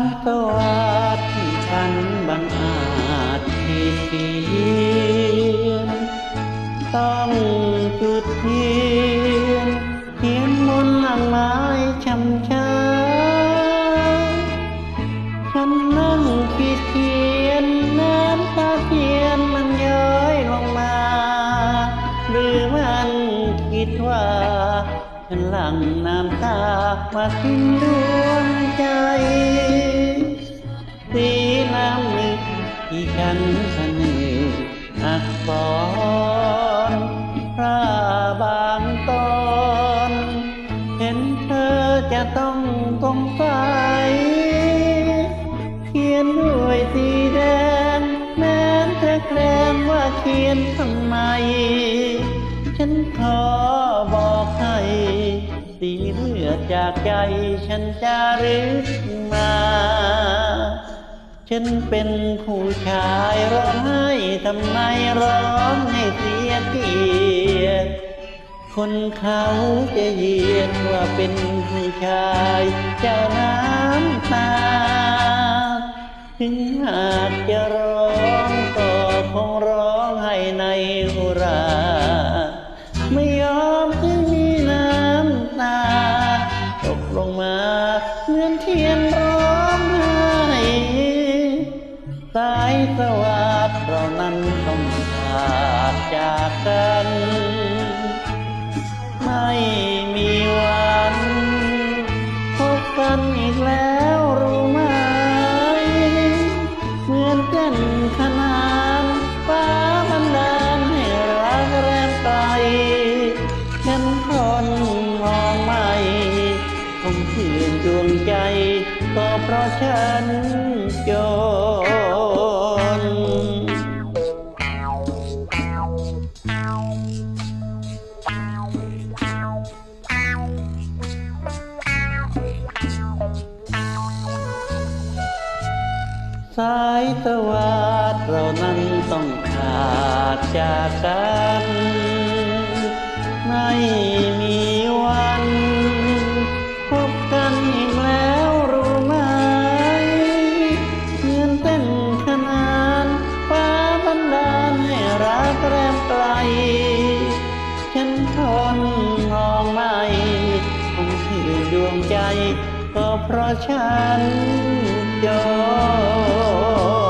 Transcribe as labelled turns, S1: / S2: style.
S1: ารสวัดที่ฉันบังอาจผิดเพียนต้องจุดเทียนเขียนมนหลังไม้ช้ำช้าฉันนั่งคิดเขียนน้ำตาเทียนมันย้อยลงมา หรือมันคิดว่าฉันหลังำตามาทิ้งดวงใจ สีน้ำนึกที่ฉันเสนออักษรพระบางตอนเห็นเธอจะต้องสงสัยเขียนด้วยสีแดง แม้เธอแกล้งว่าเขียนทำไม จากใจฉันจะรึกมา ฉันเป็นผู้ชายร้องไห้ทำไมร้องให้เสียเกียรติคนเขาจะเหยียดว่าเป็นผู้ชายเจ้าน้ำตา ถึงหากจะร้องก็คงร้องให้ในอุรา เหมือนเทียนร้องไห้สายสวั ฉันจน สายสวัสดเรานั้นต้องขาดจากกัน ไม่ ไกล ฉันทนมองไม่คงคือดวงใจ ก็เพราะฉันยอม